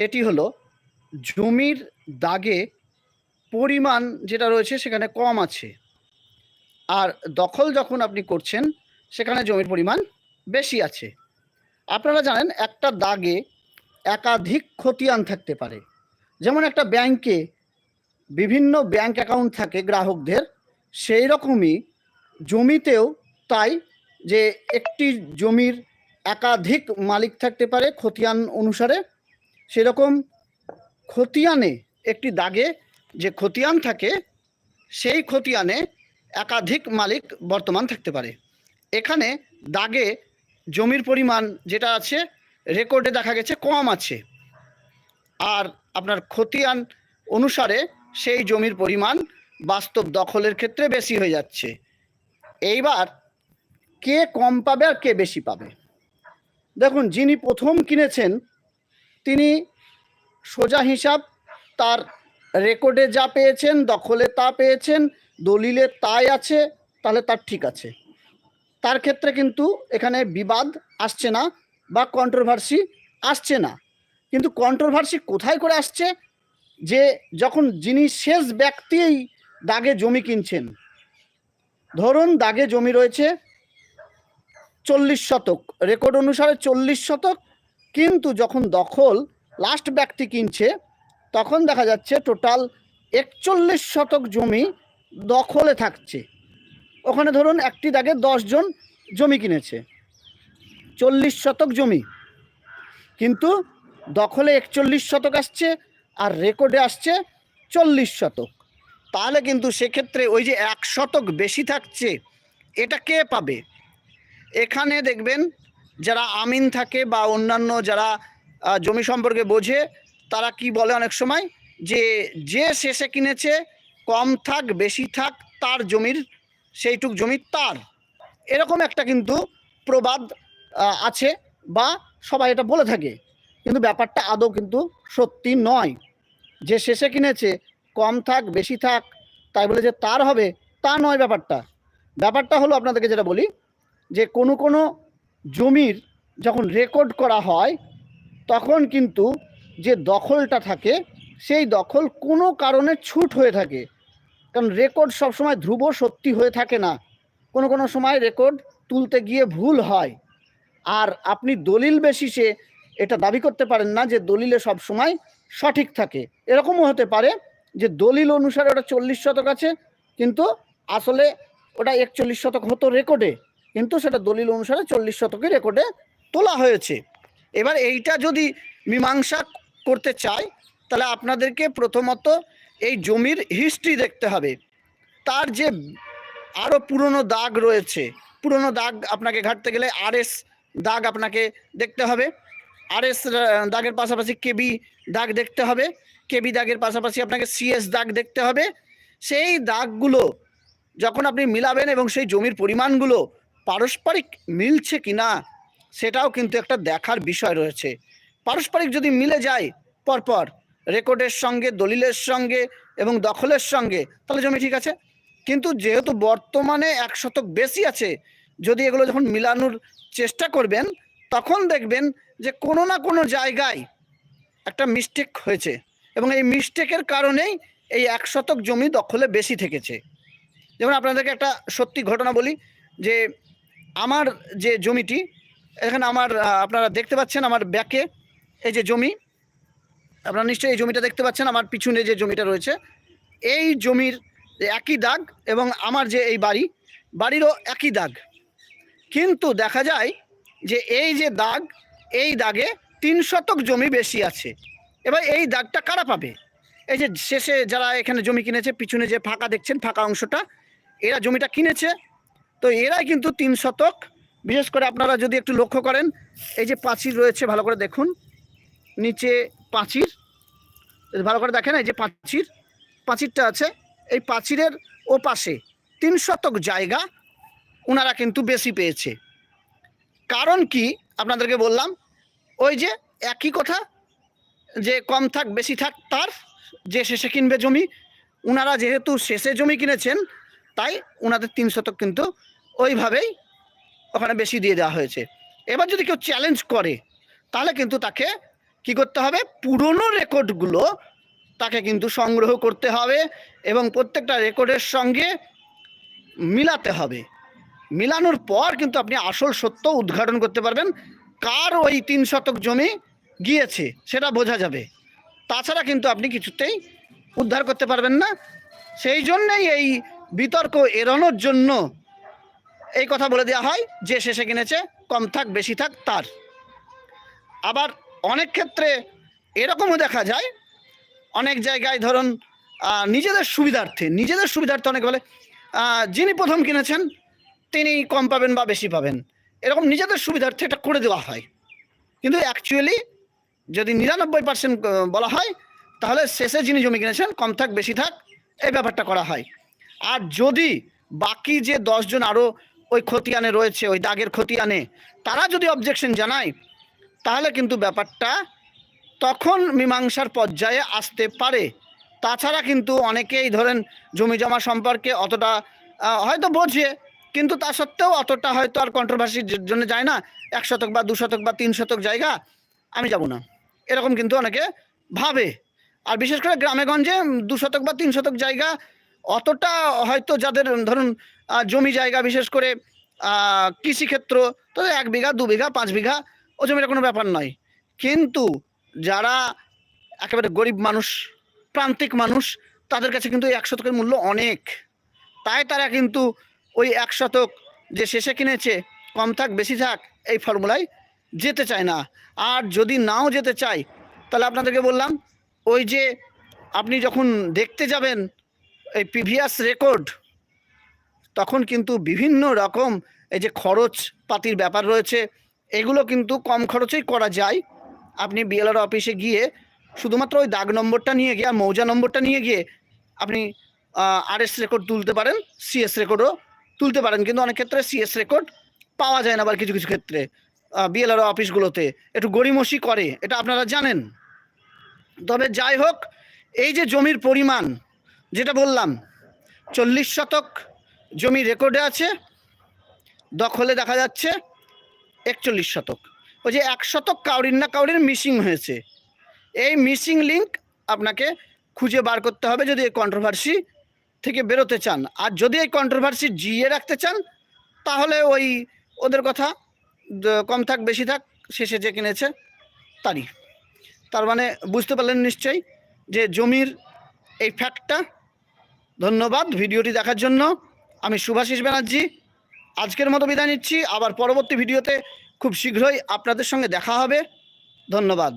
এটি হলো জমির দাগে পরিমাণ যেটা রয়েছে সেখানে কম আছে। আর দখল যখন আপনি করছেন, সেখানে জমির পরিমাণ বেশি আছে। আপনারা জানেন, একটা দাগে একাধিক খতিয়ান থাকতে পারে। যেমন একটা ব্যাংকে বিভিন্ন ব্যাংক অ্যাকাউন্ট থাকে গ্রাহকদের, সেই রকমই জমিতেও তাই যে একটি জমির একাধিক মালিক থাকতে পারে খতিয়ান অনুসারে সেরকম খতিয়ানে একটি দাগে যে খতিয়ান থাকে, সেই খতিয়ানে একাধিক মালিক বর্তমান থাকতে পারে। এখানে দাগে জমির পরিমাণ যেটা আছে রেকর্ডে দেখা গেছে কম আছে। আর আপনার খতিয়ান অনুসারে সেই জমির পরিমাণ বাস্তব দখলের ক্ষেত্রে বেশি হয়ে যাচ্ছে। এইবার কে কম পাবে আর কে বেশি পাবে? দেখুন, যিনি প্রথম কিনেছেন তিনি সোজা হিসাব, তার রেকর্ডে যা পেয়েছেন, দখলে তা পেয়েছেন, দলিলে তাই আছে, তাহলে তার ঠিক আছে। তার ক্ষেত্রে কিন্তু এখানে বিবাদ আসছে না বা কন্ট্রোভার্সি আসছে না। কিন্তু কন্ট্রোভার্সি কোথায় করে আসছে? যে যখন যিনি শেষ ব্যক্তিই দাগে জমি কিনছেন, ধরুন দাগে জমি রয়েছে চল্লিশ শতক, রেকর্ড অনুসারে চল্লিশ শতক কিন্তু যখন দখল লাস্ট ব্যক্তি কিনছে, তখন দেখা যাচ্ছে টোটাল একচল্লিশ শতক জমি দখলে থাকছে। ওখানে ধরুন একটি দাগে জন জমি কিনেছে। চল্লিশ শতক জমি। কিন্তু দখলে একচল্লিশ শতক আসছে আর রেকর্ডে আসছে চল্লিশ শতক। তাহলে কিন্তু সেক্ষেত্রে ওই যে এক শতক বেশি থাকছে, এটা কে পাবে? এখানে দেখবেন যারা আমিন থাকে বা অন্যান্য যারা জমি সম্পর্কে বোঝে, তারা কি বলে অনেক সময়? যে যে শেষে কিনেছে, কম থাক, বেশি থাক, তার জমির, সেইটুক জমি তার। এরকম একটা কিন্তু প্রবাদ আছে বা সবাই এটা বলে থাকে। কিন্তু ব্যাপারটা আদৌ কিন্তু সত্যি নয়। যে শেষে কিনেছে, কম থাক, বেশি থাক, তাই বলে যে তার হবে, তা নয় ব্যাপারটা। ব্যাপারটা হলো আপনাদেরকে যেটা বলি, যে কোনো কোনো জমির যখন রেকর্ড করা হয়, তখন কিন্তু যে দখলটা থাকে, সেই দখল কোনো কারণে ছুট হয়ে থাকে। কারণ রেকর্ড সবসময় ধ্রুব সত্যি হয়ে থাকে না। কোনো কোনো সময় রেকর্ড তুলতে গিয়ে ভুল হয়। আর আপনি দলিল বেসিসে এটা দাবি করতে পারেন না যে দলিলে সব সময় সঠিক থাকে। এরকমও হতে পারে যে দলিল অনুসারে ওটা চল্লিশ শতক আছে, কিন্তু আসলে ওটা একচল্লিশ শতক হতো রেকর্ডে কিন্তু সেটা দলিল অনুসারে চল্লিশ শতকে রেকর্ডে তোলা হয়েছে। এবার এইটা যদি মীমাংসা করতে চাই তাহলে আপনাদেরকে প্রথমত এই জমির হিস্ট্রি দেখতে হবে। তার যে আরও পুরনো দাগ রয়েছে, পুরনো দাগ আপনাকে ঘাটতে গেলে আরএস দাগ আপনাকে দেখতে হবে। আরএস দাগের পাশাপাশি কেবি দাগ দেখতে হবে। কেবি দাগের পাশাপাশি আপনাকে সিএস দাগ দেখতে হবে। সেই দাগগুলো যখন আপনি মিলাবেন এবং সেই জমির পরিমাণগুলো পারস্পরিক মিলছে কি না, সেটাও কিন্তু একটা দেখার বিষয় রয়েছে। পারস্পরিক যদি মিলে যায়, পরপর রেকর্ডের সঙ্গে, দলিলের সঙ্গে এবং দখলের সঙ্গে, তাহলে জমি ঠিক আছে। কিন্তু যেহেতু বর্তমানে এক শতক বেশি আছে, যদি এগুলো যখন মিলানোর চেষ্টা করবেন, তখন দেখবেন যে কোনো না কোনো জায়গায় একটা মিস্টেক হয়েছে এবং এই মিস্টেকের কারণেই এই এক শতক জমি দখলে বেশি থেকেছে। যেমন আপনাদেরকে একটা সত্যি ঘটনা বলি, যে আমার যে জমিটি, এখানে আমার আপনারা দেখতে পাচ্ছেন আমার ব্যাকে এই যে জমি। আপনারা নিশ্চয়ই এই জমিটা দেখতে পাচ্ছেন, আমার পিছনে যে জমিটা রয়েছে। এই জমির একই দাগ এবং আমার যে এই বাড়ি, বাড়িরও একই দাগ। কিন্তু দেখা যায় যে এই যে দাগ, এই দাগে তিন শতক জমি বেশি আছে। এবার এই দাগটা কারা পাবে? এই যে শেষে যারা এখানে জমি কিনেছে, পিছনে যে ফাঁকা দেখছেন, ফাঁকা অংশটা, এরা জমিটা কিনেছে। তো এরাই কিন্তু তিন শতক। বিশেষ করে আপনারা যদি একটু লক্ষ্য করেন, এই যে পাঁচির রয়েছে, ভালো করে দেখুন। নিচে পাঁচির ভালো করে দেখেন, এই যে পাঁচির পাঁচিরটা আছে, এই পাঁচিরের ও পাশে তিন শতক জায়গা ওনারা কিন্তু বেশি পেয়েছে। কারণ কি? আপনাদেরকে বললাম, ওই যে একই কথা, যে কম থাক, বেশি থাক, তার যে শেষে কিনবে জমি ওনারা যেহেতু শেষে জমি কিনেছেন, তাই ওনাদের তিন শতক কিন্তু ওইভাবেই ওখানে বেশি দিয়ে দেওয়া হয়েছে। এবার যদি কেউ চ্যালেঞ্জ করে, তাহলে কিন্তু তাকে কি করতে হবে? পুরনো রেকর্ডগুলো তাকে কিন্তু সংগ্রহ করতে হবে এবং প্রত্যেকটা রেকর্ডের সঙ্গে মিলাতে হবে। মিলানোর পর কিন্তু আপনি আসল সত্য উদ্ঘাটন করতে পারবেন। কার ওই তিন শতক জমি গিয়েছে সেটা বোঝা যাবে। তাছাড়া কিন্তু আপনি কিছুতেই উদ্ধার করতে পারবেন না। সেই জন্যই এই বিতর্ক এড়ানোর জন্য এই কথা বলে দেওয়া হয়, যে শেষে কিনেছে কম থাক, বেশি থাক, তার। আবার অনেক ক্ষেত্রে এরকমও দেখা যায়, অনেক জায়গায় ধরুন নিজেদের সুবিধার্থে নিজেদের সুবিধার্থে অনেক বলে যিনি প্রথম কিনেছেন, তিনি কম পাবেন বা বেশি পাবেন। এরকম নিজেদের সুবিধার্থে এটা করে দেওয়া হয়। কিন্তু অ্যাকচুয়ালি যদি নিরানব্বই পার্সেন্ট বলা হয়, তাহলে শেষে যিনি জমি কিনেছেন, কম থাক, বেশি থাক, এই ব্যাপারটা করা হয়। আর যদি বাকি যে দশজন আরও ওই খতিয়ানে রয়েছে, ওই দাগের খতিয়ানে। তারা যদি অবজেকশন জানায়, তাহলে কিন্তু ব্যাপারটা তখন মীমাংসার পর্যায়ে আসতে পারে। তাছাড়া কিন্তু অনেকেই ধরেন জমি জমা সম্পর্কে অতটা হয়তো বোঝে, কিন্তু তা সত্ত্বেও অতটা হয়তো আর কন্ট্রোভার্সির জন্য যায় না। এক শতক বা দু শতক বা তিন শতক জায়গা, আমি যাব না। এরকম কিন্তু অনেকে ভাবে। আর বিশেষ করে গ্রামেগঞ্জে দু শতক বা তিন শতক জায়গা অতটা হয়তো যাদের, ধরুন জমি জায়গা, বিশেষ করে কৃষিক্ষেত্র, তো এক বিঘা, দু বিঘা, পাঁচ বিঘা, ও জমিটা কোনো ব্যাপার নয়। কিন্তু যারা একেবারে গরিব মানুষ, প্রান্তিক মানুষ, তাদের কাছে কিন্তু এক শতকের মূল্য অনেক। তাই তারা কিন্তু ওই এক শতক যে শেষে কিনেছে, কম থাক, বেশি থাক, এই ফর্মুলায় যেতে চায় না। আর যদি নাও যেতে চায়, তাহলে আপনাদেরকে বললাম, ওই যে আপনি যখন দেখতে যাবেন, এই প্রিভিয়াস রেকর্ড তখন কিন্তু বিভিন্ন রকম এই যে খরচ পাতির ব্যাপার রয়েছে, এগুলো কিন্তু কম খরচেই করা যায়। আপনি বিএলআর অফিসে গিয়ে শুধুমাত্র ওই দাগ নম্বরটা নিয়ে গিয়ে আর মৌজা নম্বরটা নিয়ে গিয়ে আপনি আরএস রেকর্ড তুলতে পারেন সিএস রেকর্ডও তুলতে পারেন। কিন্তু অনেক ক্ষেত্রে সিএস রেকর্ড পাওয়া যায় না আবার কিছু কিছু ক্ষেত্রে। বিএলআর অফিসগুলোতে একটু গড়িমসি করে, এটা আপনারা জানেন। তবে যাই হোক, এই যে জমির পরিমাণ, যেটা বললাম, চল্লিশ শতক জমি রেকর্ডে আছে, দখলে দেখা যাচ্ছে একচল্লিশ শতক। ওই যে এক শতক কাউরির না কাউরির মিসিং হয়েছে। এই মিসিং লিঙ্ক আপনাকে খুঁজে বার করতে হবে যদি এই কন্ট্রোভার্সি থেকে বেরোতে চান। আর যদি এই কন্ট্রোভার্সি জিয়ে রাখতে চান, তাহলে ওই ওদের কথা কম থাক, বেশি থাক, শেষে যে কিনেছে তারই। তার মানে বুঝতে পারলেন নিশ্চয়ই যে জমির এই ফ্যাক্টটা ধন্যবাদ ভিডিওটি দেখার জন্য। আমি সুভাষিস ব্যানার্জি। আজকের মতো বিদায় নিচ্ছি। আবার পরবর্তী ভিডিওতে খুব শীঘ্রই আপনাদের সঙ্গে দেখা হবে। ধন্যবাদ।